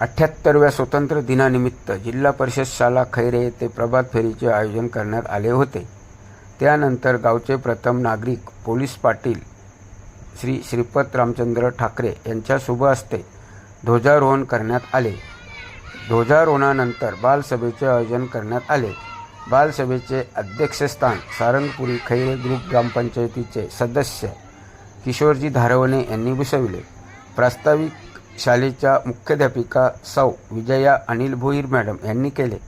अठ्ठ्याहत्तरव्या स्वतंत्र दिनानिमित्त जिल्हा परिषद शाला खैरे येथे प्रभात फेरीचे आयोजन करण्यात आले होते. त्यानंतर गावचे प्रथम नागरिक पोलीस पाटील श्री श्रीपत रामचंद्र ठाकरे यांच्या शुभ हस्ते ध्वजारोहण करण्यात आले. ध्वजारोहणानंतर बालसभेचे आयोजन करण्यात आले. बालसभेचे अध्यक्षस्थान सारंगपुरी खैरे ग्रुप ग्रामपंचायतीचे सदस्य किशोरजी धारवणे यांनी भूषविले. प्रास्ताविक शाळेच्या मुख्याध्यापिका सौ विजया अनिल भोईर मॅडम यांनी केले.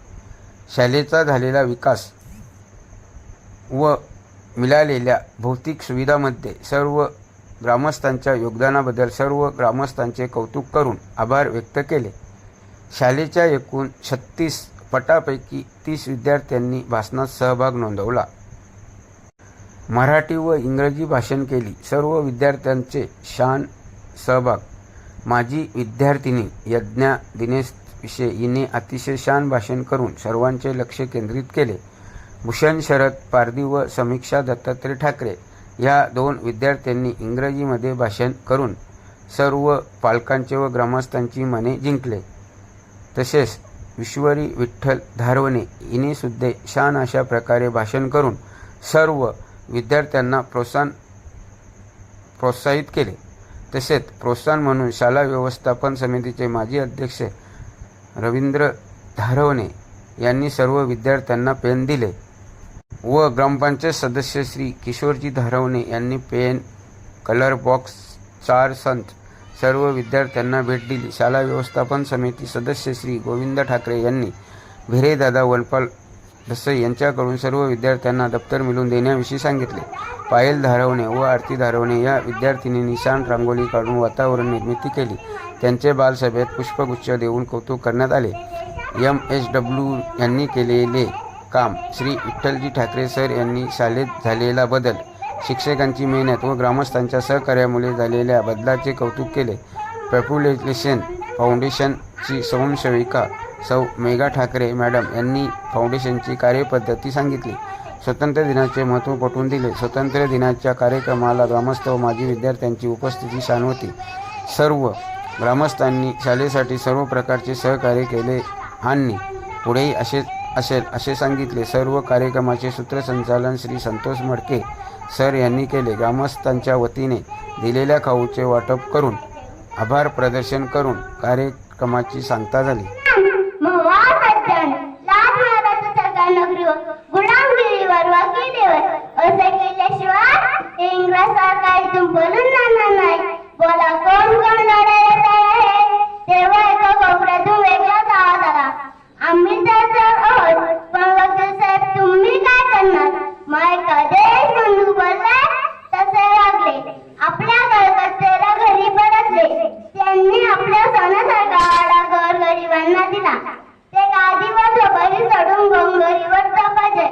शाळेचा झालेला विकास व मिळालेल्या भौतिक सुविधामध्ये सर्व ग्रामस्थांच्या योगदानाबद्दल सर्व ग्रामस्थांचे कौतुक करून आभार व्यक्त केले. शाळेच्या एकूण छत्तीस पटापैकी तीस विद्यार्थ्यांनी भाषणात सहभाग नोंदवला. मराठी व इंग्रजी भाषण केली. सर्व विद्यार्थ्यांचे शान सहभाग माजी विद्यार्थिनी यज्ञा दिनेश विषय हिने अतिशय शान भाषण करून सर्वांचे लक्ष केंद्रित केले. भूषण शरद पारदी व समीक्षा दत्तात्रय ठाकरे या दोन विद्यार्थ्यांनी इंग्रजीमध्ये भाषण करून सर्व पालकांचे व ग्रामस्थांची मने जिंकले. तसेच विश्वरी विठ्ठल धारवणे हिने सुद्धा शान अशा प्रकारे भाषण करून सर्व विद्यार्थ्यांना प्रोत्साहन प्रोत्साहित केले. तसेच प्रोत्साहन म्हणून शाळा व्यवस्थापन समितीचे माजी अध्यक्ष रवींद्र धारवणे यांनी सर्व विद्यार्थ्यांना पेन दिले व ग्रामपंचायत सदस्य श्री किशोरजी धारवणे यांनी पेन कलर बॉक्स चार संच सर्व विद्यार्थ्यांना भेट दिली. शाळा व्यवस्थापन समिती सदस्य श्री गोविंद ठाकरे यांनी भिरेदादा वनपाल दसई यांच्याकडून सर्व विद्यार्थ्यांना दप्तर मिळवून देण्याविषयी सांगितले. पायल धारवणे व आरती धारवणे या विद्यार्थिनी निशाण रांगोळी काढून वातावरण निर्मिती केली. त्यांचे बालसभेत पुष्पगुच्छ देऊन कौतुक करण्यात आले. एम एच डब्ल्यू यांनी केलेले काम श्री विठ्ठलजी ठाकरे सर यांनी शाळेत झालेला बदल शिक्षकांची मेहनत व ग्रामस्थांच्या सहकार्यामुळे झालेल्या बदलाचे कौतुक केले. पॉप्युलेशन फाउंडेशनची स्वयंसेविका सौ मेघा ठाकरे मॅडम यांनी फाउंडेशनची कार्यपद्धती सांगितली. स्वतंत्र दिनाचे महत्त्व पटवून दिले. स्वतंत्र दिनाच्या कार्यक्रमाला ग्रामस्थ व माजी विद्यार्थ्यांची उपस्थिती शान होती सर्व ग्रामस्थांनी शाळेसाठी सर्व प्रकारचे सहकार्य केले. आणि पुढेही असे असेल असे सांगितले. सर्व कार्यक्रमाचे सूत्रसंचालन श्री संतोष मडके सर यांनी केले. ग्रामस्थांच्या वतीने दिलेल्या खाऊचे वाटप करून आभार प्रदर्शन करून कार्यक्रमाची सांगता झाली. ते गादीवर सोडून चढून गोंगरीवर तपाचे